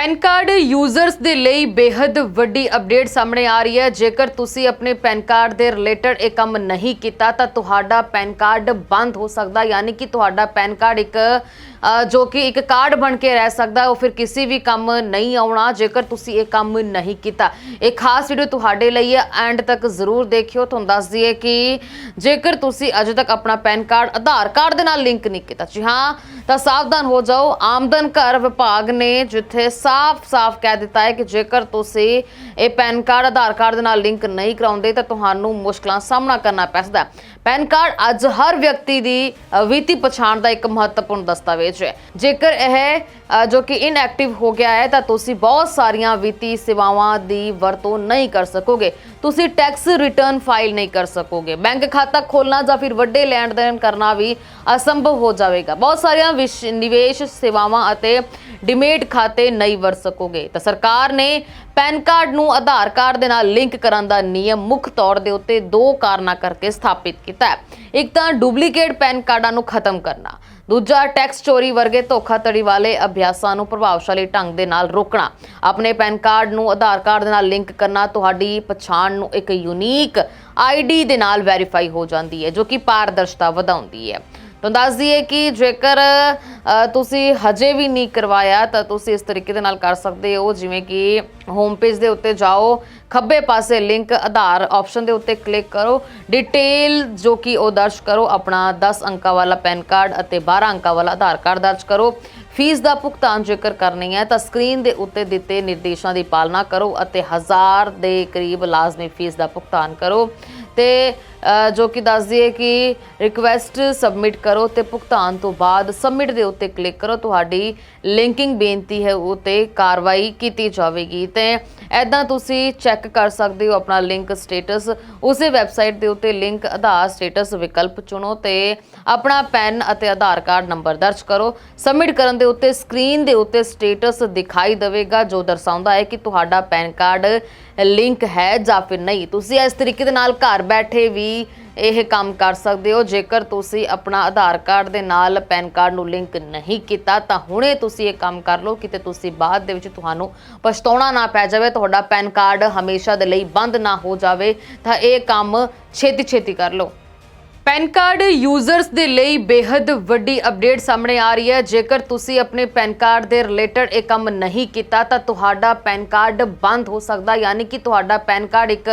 PAN card users ਦੇ ਲਈ ਬੇहद ਵੱਡੀ ਅਪਡੇਟ ਸਾਹਮਣੇ ਆ ਰਹੀ ਹੈ। ਜੇਕਰ ਤੁਸੀਂ ਆਪਣੇ ਪੈਨ ਕਾਰਡ ਦੇ ਰਿਲੇਟਡ ਇਹ ਕੰਮ ਨਹੀਂ ਕੀਤਾ, ਤਾਂ ਤੁਹਾਡਾ ਪੈਨ ਕਾਰਡ ਬੰਦ ਹੋ ਸਕਦਾ। ਯਾਨੀ ਕਿ ਤੁਹਾਡਾ ਪੈਨ ਕਾਰਡ ਇੱਕ ਜੋ ਕਿ ਇੱਕ ਕਾਰਡ ਬਣ ਕੇ ਰਹਿ ਸਕਦਾ, ਉਹ ਫਿਰ ਕਿਸੇ ਵੀ ਕੰਮ ਨਹੀਂ ਆਉਣਾ, ਜੇਕਰ ਤੁਸੀਂ ਇਹ ਕੰਮ ਨਹੀਂ ਕੀਤਾ। ਇਹ ਖਾਸ ਵੀਡੀਓ ਤੁਹਾਡੇ ਲਈ ਹੈ, ਐਂਡ ਤੱਕ ਜ਼ਰੂਰ ਦੇਖਿਓ। ਤੁਹਾਨੂੰ ਦੱਸ ਦਈਏ ਕਿ ਜੇਕਰ ਤੁਸੀਂ ਅਜੇ ਤੱਕ ਆਪਣਾ ਪੈਨ ਕਾਰਡ, ਆਧਾਰ ਕਾਰਡ ਦੇ ਨਾਲ ਲਿੰਕ ਨਹੀਂ ਕੀਤਾ, ਜੀ ਹਾਂ, ਤਾਂ ਸਾਵਧਾਨ ਹੋ ਜਾਓ। ਆਮਦਨ ਕਰ ਵਿਭਾਗ ਨੇ ਜਿੱਥੇ ਸਾਫ਼-ਸਾਫ਼ ਕਹਿ ਦਿੱਤਾ ਹੈ ਕਿ ਜੇਕਰ ਤੁਸੀਂ ਇਹ ਪੈਨ ਕਾਰਡ, ਆਧਾਰ ਕਾਰਡ ਦੇ ਨਾਲ ਲਿੰਕ ਨਹੀਂ ਕਰਾਉਂਦੇ, ਤਾਂ ਤੁਹਾਨੂੰ ਮੁਸ਼ਕਲਾਂ ਦਾ ਸਾਹਮਣਾ ਕਰਨਾ ਪੈ ਸਕਦਾ ਪੈਨ ਕਾਰਡ ਅੱਜ ਹਰ ਵਿਅਕਤੀ ਦੀ ਵਿੱਤੀ ਪਛਾਣ ਦਾ ਇੱਕ ਮਹੱਤਵਪੂਰਨ ਦਸਤਾਵੇਜ਼ ਹੈ। ਜੇਕਰ ਇਹ ਜੋ ਕਿ ਇਨਐਕਟਿਵ ਹੋ ਗਿਆ ਹੈ, ਤਾਂ ਤੁਸੀਂ ਬਹੁਤ ਸਾਰੀਆਂ ਵਿੱਤੀ ਸੇਵਾਵਾਂ ਦੀ ਵਰਤੋਂ ਨਹੀਂ ਕਰ ਸਕੋਗੇ। ਤੁਸੀਂ ਟੈਕਸ ਰਿਟਰਨ ਫਾਈਲ ਨਹੀਂ ਕਰ ਸਕੋਗੇ। ਬੈਂਕ ਖਾਤਾ ਖੋਲਣਾ ਜਾਂ ਫਿਰ ਵੱਡੇ ਲੈਣ ਦੇਣ ਕਰਨਾ ਵੀ ਅਸੰਭਵ ਹੋ ਜਾਵੇਗਾ। ਬਹੁਤ ਸਾਰੀਆਂ ਵਿਸ਼- ਨਿਵੇਸ਼ ਸੇਵਾਵਾਂ ਅਤੇ ਡਿਮੇਟ ਖਾਤੇ ਨਹੀਂ ਵਰਤ ਸਕੋਗੇ। ਤਾਂ ਸਰਕਾਰ ਨੇ ਪੈਨ ਕਾਰਡ ਨੂੰ ਆਧਾਰ ਕਾਰਡ ਦੇ ਨਾਲ ਲਿੰਕ ਕਰਨ ਦਾ ਨਿਯਮ ਮੁੱਖ ਤੌਰ ਦੇ ਉੱਤੇ ਦੋ ਕਾਰਨਾਂ ਕਰਕੇ ਸਥਾਪਿਤ ਕੀਤਾ ਹੈ। ਇੱਕ ਤਾਂ ਡੁਪਲੀਕੇਟ ਪੈਨ ਕਾਰਡਾਂ ਨੂੰ ਖਤਮ ਕਰਨਾ, ਦੂਜਾ ਟੈਕਸ ਚੋਰੀ ਵਰਗੇ ਧੋਖਾਧੜੀ ਵਾਲੇ ਅਭਿਆਸਾਂ ਨੂੰ ਪ੍ਰਭਾਵਸ਼ਾਲੀ ਢੰਗ ਦੇ ਨਾਲ ਰੋਕਣਾ। ਆਪਣੇ ਪੈਨ ਕਾਰਡ ਨੂੰ ਆਧਾਰ ਕਾਰਡ ਦੇ ਨਾਲ ਲਿੰਕ ਕਰਨਾ ਤੁਹਾਡੀ ਪਛਾਣ ਨੂੰ ਇੱਕ ਯੂਨੀਕ ਆਈਡੀ ਦੇ ਨਾਲ ਵੈਰੀਫਾਈ ਹੋ ਜਾਂਦੀ ਹੈ, ਜੋ ਕਿ ਪਾਰਦਰਸ਼ਤਾ ਵਧਾਉਂਦੀ ਹੈ। ਤੁਹਾਨੂੰ ਦੱਸ ਦਈਏ ਕਿ ਜੇਕਰ ਤੁਸੀਂ ਹਜੇ ਵੀ ਨਹੀਂ ਕਰਵਾਇਆ, ਤਾਂ ਤੁਸੀਂ ਇਸ ਤਰੀਕੇ ਦੇ ਨਾਲ ਕਰ ਸਕਦੇ ਹੋ, ਜਿਵੇਂ ਕਿ ਹੋਮ ਪੇਜ ਦੇ ਉੱਤੇ ਜਾਓ, ਖੱਬੇ ਪਾਸੇ ਲਿੰਕ ਆਧਾਰ ਆਪਸ਼ਨ ਦੇ ਉੱਤੇ ਕਲਿੱਕ ਕਰੋ ਡਿਟੇਲ ਜੋ ਕਿ ਉਹ ਦਰਜ ਕਰੋ, ਆਪਣਾ 10 ਅੰਕਾਂ ਵਾਲਾ ਪੈਨ ਕਾਰਡ ਅਤੇ 12 ਅੰਕਾਂ ਵਾਲਾ ਆਧਾਰ ਕਾਰਡ ਦਰਜ ਕਰੋ। ਫੀਸ ਦਾ ਭੁਗਤਾਨ ਜੇਕਰ ਕਰਨੀ ਹੈ, ਤਾਂ ਸਕਰੀਨ ਦੇ ਉੱਤੇ ਦਿੱਤੇ ਨਿਰਦੇਸ਼ਾਂ ਦੀ ਪਾਲਣਾ ਕਰੋ ਅਤੇ 1000 ਦੇ ਕਰੀਬ ਲਾਜ਼ਮੀ ਫੀਸ ਦਾ ਭੁਗਤਾਨ ਕਰੋ। ਤੇ ਜੋ ਕਿ ਦੱਸ ਦਈਏ ਕਿ ਰਿਕੁਐਸਟ ਸਬਮਿਟ ਕਰੋ ਤੇ ਭੁਗਤਾਨ ਤੋਂ ਬਾਅਦ ਸਬਮਿਟ ਦੇ ਉੱਤੇ ਕਲਿੱਕ ਕਰੋ। ਤੁਹਾਡੀ ਲਿੰਕਿੰਗ ਬੇਨਤੀ ਹੈ ਉਹ ਤੇ ਕਾਰਵਾਈ ਕੀਤੀ ਜਾਵੇਗੀ। ਤੇ ਐਦਾਂ ਤੁਸੀਂ ਚੈੱਕ ਕਰ ਸਕਦੇ ਹੋ ਆਪਣਾ ਲਿੰਕ ਸਟੇਟਸ ਉਸੇ ਵੈਬਸਾਈਟ ਦੇ ਉੱਤੇ ਲਿੰਕ ਆਧਾਰ ਸਟੇਟਸ ਵਿਕਲਪ ਚੁਣੋ ਤੇ ਆਪਣਾ ਪੈਨ ਅਤੇ ਆਧਾਰ ਕਾਰਡ ਨੰਬਰ ਦਰਜ ਕਰੋ। ਸਬਮਿਟ ਕਰਨ ਦੇ ਉੱਤੇ ਸਕਰੀਨ ਦੇ ਉੱਤੇ ਸਟੇਟਸ ਦਿਖਾਈ ਦੇਵੇਗਾ, ਜੋ ਦਰਸਾਉਂਦਾ ਹੈ ਕਿ ਤੁਹਾਡਾ ਪੈਨ ਕਾਰਡ ਲਿੰਕ ਹੈ ਜਾਂ ਫਿਰ ਨਹੀਂ। ਤੁਸੀਂ ਇਸ ਤਰੀਕੇ ਦੇ ਨਾਲ ਘਰ ਬੈਠੇ ਵੀ ਇਹ ਕੰਮ ਕਰ ਸਕਦੇ ਹੋ। ਜੇਕਰ ਤੁਸੀਂ ਆਪਣਾ ਆਧਾਰ ਕਾਰਡ ਦੇ ਨਾਲ ਪੈਨ ਕਾਰਡ ਨੂੰ ਲਿੰਕ ਨਹੀਂ ਕੀਤਾ, ਤਾਂ ਹੁਣੇ ਤੁਸੀਂ ਇਹ ਕੰਮ ਕਰ ਲਓ। ਕਿਤੇ ਤੁਸੀਂ ਬਾਅਦ ਦੇ ਵਿੱਚ ਤੁਹਾਨੂੰ ਪਛਤਾਉਣਾ ਨਾ ਪੈ ਜਾਵੇ। ਤੁਹਾਡਾ ਪੈਨ ਕਾਰਡ ਹਮੇਸ਼ਾ ਦੇ ਲਈ ਬੰਦ ਨਾ ਹੋ ਜਾਵੇ। ਤਾਂ ਇਹ ਕੰਮ ਛੇਤੀ ਛੇਤੀ ਕਰ ਲਓ। ਪੈਨ ਕਾਰਡ ਯੂਜ਼ਰਸ ਦੇ ਲਈ ਬੇहद ਵੱਡੀ ਅਪਡੇਟ ਸਾਹਮਣੇ ਆ ਰਹੀ ਹੈ। ਜੇਕਰ ਤੁਸੀਂ ਆਪਣੇ ਪੈਨ ਕਾਰਡ ਦੇ ਰਿਲੇਟਡ ਇਹ ਕੰਮ ਨਹੀਂ ਕੀਤਾ, ਤਾਂ ਤੁਹਾਡਾ ਪੈਨ ਕਾਰਡ ਬੰਦ ਹੋ ਸਕਦਾ। ਯਾਨੀ ਕਿ ਤੁਹਾਡਾ ਪੈਨ ਕਾਰਡ ਇੱਕ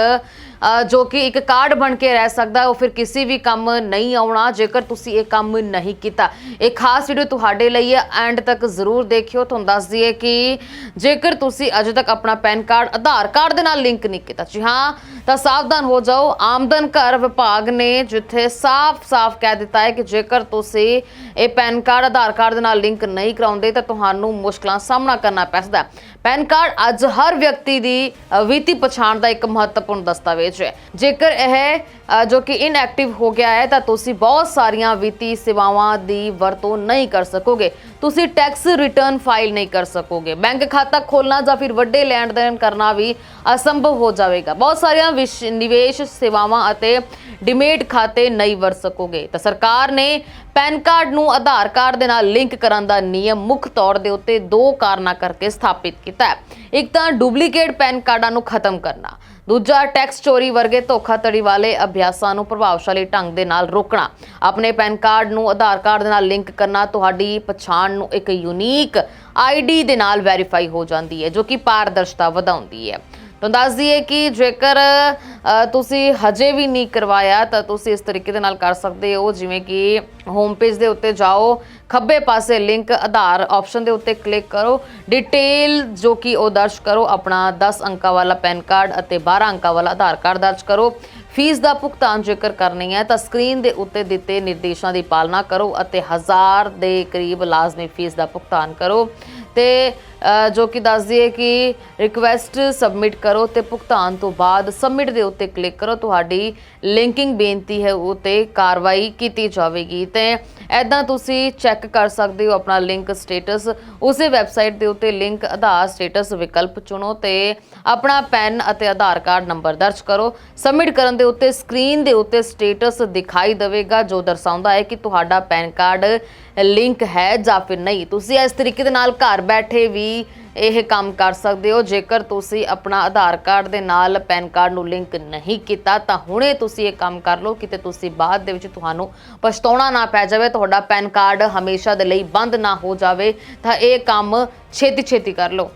ਜੋ ਕਿ ਇੱਕ ਕਾਰਡ ਬਣ ਕੇ ਰਹਿ ਸਕਦਾ ਉਹ ਫਿਰ ਕਿਸੇ ਵੀ ਕੰਮ ਨਹੀਂ ਆਉਣਾ, ਜੇਕਰ ਤੁਸੀਂ ਇਹ ਕੰਮ ਨਹੀਂ ਕੀਤਾ। ਇਹ ਖਾਸ ਵੀਡੀਓ ਤੁਹਾਡੇ ਲਈ ਹੈ, ਐਂਡ ਤੱਕ ਜ਼ਰੂਰ ਦੇਖਿਓ। ਤੁਹਾਨੂੰ ਦੱਸ ਦਈਏ ਕਿ ਜੇਕਰ ਤੁਸੀਂ ਅਜੇ ਤੱਕ ਆਪਣਾ ਪੈਨ ਕਾਰਡ, ਆਧਾਰ ਕਾਰਡ ਦੇ ਨਾਲ ਲਿੰਕ ਨਹੀਂ ਕੀਤਾ, ਜੀ ਹਾਂ, ਤਾਂ ਸਾਵਧਾਨ ਹੋ ਜਾਓ। ਆਮਦਨ ਕਰ ਵਿਭਾਗ ਨੇ ਜਿੱਥੇ ਸਾਫ਼-ਸਾਫ਼ ਕਹਿ ਦਿੱਤਾ ਹੈ ਕਿ ਜੇਕਰ ਤੁਸੀਂ ਇਹ ਪੈਨ ਕਾਰਡ, ਆਧਾਰ ਕਾਰਡ ਦੇ ਨਾਲ ਲਿੰਕ ਨਹੀਂ ਕਰਾਉਂਦੇ ਤਾਂ ਤੁਹਾਨੂੰ ਮੁਸ਼ਕਲਾਂ ਸਾਹਮਣਾ ਕਰਨਾ ਪੈ ਸਕਦਾ ਹੈ। ਪੈਨ ਕਾਰਡ ਅੱਜ ਹਰ ਵਿਅਕਤੀ ਦੀ ਵਿੱਤੀ ਪਛਾਣ ਦਾ ਇੱਕ ਮਹੱਤਵਪੂਰਨ ਦਸਤਾਵੇਜ਼ ਹੈ। ਜੇਕਰ ਇਹ ਜੋ ਕਿ ਇਨਐਕਟਿਵ ਹੋ ਗਿਆ ਹੈ ਤਾਂ ਤੁਸੀਂ ਬਹੁਤ ਸਾਰੀਆਂ ਵਿੱਤੀ ਸੇਵਾਵਾਂ ਦੀ ਵਰਤੋਂ ਨਹੀਂ ਕਰ ਸਕੋਗੇ। ਤੁਸੀਂ ਟੈਕਸ ਰਿਟਰਨ ਫਾਈਲ ਨਹੀਂ ਕਰ ਸਕੋਗੇ। ਬੈਂਕ ਖਾਤਾ ਖੋਲਣਾ ਜਾਂ ਫਿਰ ਵੱਡੇ ਲੈਣ ਦੇਣ ਕਰਨਾ ਵੀ ਅਸੰਭਵ ਹੋ ਜਾਵੇਗਾ। ਬਹੁਤ ਸਾਰੀਆਂ ਵਿਸ਼- ਨਿਵੇਸ਼ ਸੇਵਾਵਾਂ ਅਤੇ ਡਿਮੇਟ ਖਾਤੇ ਨਹੀਂ ਵਰਤ ਸਕੋਗੇ। ਤਾਂ ਸਰਕਾਰ ਨੇ ਪੈਨ ਕਾਰਡ ਨੂੰ ਆਧਾਰ ਕਾਰਡ ਦੇ ਨਾਲ ਲਿੰਕ ਕਰਨ ਦਾ ਨਿਯਮ ਮੁੱਖ ਤੌਰ ਦੇ ਉੱਤੇ ਦੋ ਕਾਰਨਾਂ ਕਰਕੇ ਸਥਾਪਿਤ ਕੀਤਾ ਹੈ। ਇੱਕ ਤਾਂ ਡੁਪਲੀਕੇਟ ਪੈਨ ਕਾਰਡਾਂ ਨੂੰ ਖਤਮ ਕਰਨਾ। ਦੂਜਾ ਟੈਕਸ ਚੋਰੀ ਵਰਗੇ ਧੋਖਾਧੜੀ ਵਾਲੇ ਅਭਿਆਸਾਂ ਨੂੰ ਪ੍ਰਭਾਵਸ਼ਾਲੀ ਢੰਗ ਦੇ ਨਾਲ ਰੋਕਣਾ। ਆਪਣੇ ਪੈਨ ਕਾਰਡ ਨੂੰ ਆਧਾਰ ਕਾਰਡ ਦੇ ਨਾਲ ਲਿੰਕ ਕਰਨਾ ਤੁਹਾਡੀ ਪਛਾਣ ਨੂੰ ਇੱਕ ਯੂਨੀਕ ਆਈਡੀ ਦੇ ਨਾਲ ਵੈਰੀਫਾਈ ਹੋ ਜਾਂਦੀ ਹੈ, ਜੋ ਕਿ ਪਾਰਦਰਸ਼ਤਾ ਵਧਾਉਂਦੀ ਹੈ। ਤੁਹਾਨੂੰ ਦੱਸ ਦਈਏ ਕਿ ਜੇਕਰ ਤੁਸੀਂ ਹਜੇ ਵੀ ਨਹੀਂ ਕਰਵਾਇਆ, ਤਾਂ ਤੁਸੀਂ ਇਸ ਤਰੀਕੇ ਦੇ ਨਾਲ ਕਰ ਸਕਦੇ ਹੋ, ਜਿਵੇਂ ਕਿ ਹੋਮ ਪੇਜ ਦੇ ਉੱਤੇ ਜਾਓ, ਖੱਬੇ ਪਾਸੇ ਲਿੰਕ ਆਧਾਰ ਆਪਸ਼ਨ ਦੇ ਉੱਤੇ ਕਲਿੱਕ ਕਰੋ ਡਿਟੇਲ ਜੋ ਕਿ ਉਹ ਦਰਜ ਕਰੋ, ਆਪਣਾ 10 ਅੰਕਾਂ ਵਾਲਾ ਪੈਨ ਕਾਰਡ ਅਤੇ 12 ਅੰਕਾਂ ਵਾਲਾ ਆਧਾਰ ਕਾਰਡ ਦਰਜ ਕਰੋ। ਫੀਸ ਦਾ ਭੁਗਤਾਨ ਜੇਕਰ ਕਰਨੀ ਹੈ, ਤਾਂ ਸਕਰੀਨ ਦੇ ਉੱਤੇ ਦਿੱਤੇ ਨਿਰਦੇਸ਼ਾਂ ਦੀ ਪਾਲਣਾ ਕਰੋ ਅਤੇ 1000 ਦੇ ਕਰੀਬ ਲਾਜ਼ਮੀ ਫੀਸ ਦਾ ਭੁਗਤਾਨ ਕਰੋ। ਤੇ ਜੋ ਕਿ ਦੱਸ ਦਈਏ ਕਿ ਰਿਕੁਐਸਟ ਸਬਮਿਟ ਕਰੋ ਤੇ ਭੁਗਤਾਨ ਤੋਂ ਬਾਅਦ ਸਬਮਿਟ ਦੇ ਉੱਤੇ ਕਲਿੱਕ ਕਰੋ। ਤੁਹਾਡੀ ਲਿੰਕਿੰਗ ਬੇਨਤੀ ਹੈ, ਉਹ ਤੇ ਕਾਰਵਾਈ ਕੀਤੀ ਜਾਵੇਗੀ। ਤੇ ਐਦਾਂ ਤੁਸੀਂ ਚੈੱਕ ਕਰ ਸਕਦੇ ਹੋ ਆਪਣਾ ਲਿੰਕ ਸਟੇਟਸ। ਉਸੇ ਵੈਬਸਾਈਟ ਦੇ ਉੱਤੇ ਲਿੰਕ ਆਧਾਰ ਸਟੇਟਸ ਵਿਕਲਪ ਚੁਣੋ ਤੇ ਆਪਣਾ ਪੈਨ ਅਤੇ ਆਧਾਰ ਕਾਰਡ ਨੰਬਰ ਦਰਜ ਕਰੋ। ਸਬਮਿਟ ਕਰਨ ਦੇ ਉੱਤੇ ਸਕਰੀਨ ਦੇ ਉੱਤੇ ਸਟੇਟਸ ਦਿਖਾਈ ਦੇਵੇਗਾ, ਜੋ ਦਰਸਾਉਂਦਾ ਹੈ ਕਿ ਤੁਹਾਡਾ ਪੈਨ ਕਾਰਡ ਲਿੰਕ ਹੈ ਜਾਂ ਫਿਰ ਨਹੀਂ। ਤੁਸੀਂ ਇਸ ਤਰੀਕੇ ਦੇ ਨਾਲ ਘਰ ਬੈਠੇ ਵੀ ਇਹ ਕੰਮ ਕਰ ਸਕਦੇ ਹੋ। ਜੇਕਰ ਤੁਸੀਂ ਆਪਣਾ ਆਧਾਰ ਕਾਰਡ ਦੇ ਨਾਲ ਪੈਨ ਕਾਰਡ ਨੂੰ ਲਿੰਕ ਨਹੀਂ ਕੀਤਾ, ਤਾਂ ਹੁਣੇ ਤੁਸੀਂ ਇਹ ਕੰਮ ਕਰ ਲਓ। ਕਿਤੇ ਤੁਸੀਂ ਬਾਅਦ ਦੇ ਵਿੱਚ ਤੁਹਾਨੂੰ ਪਛਤਾਉਣਾ ਨਾ ਪੈ ਜਾਵੇ। ਤੁਹਾਡਾ ਪੈਨ ਕਾਰਡ ਹਮੇਸ਼ਾ ਦੇ ਲਈ ਬੰਦ ਨਾ ਹੋ ਜਾਵੇ। ਤਾਂ ਇਹ ਕੰਮ ਛੇਤੀ ਛੇਤੀ ਕਰ ਲਓ।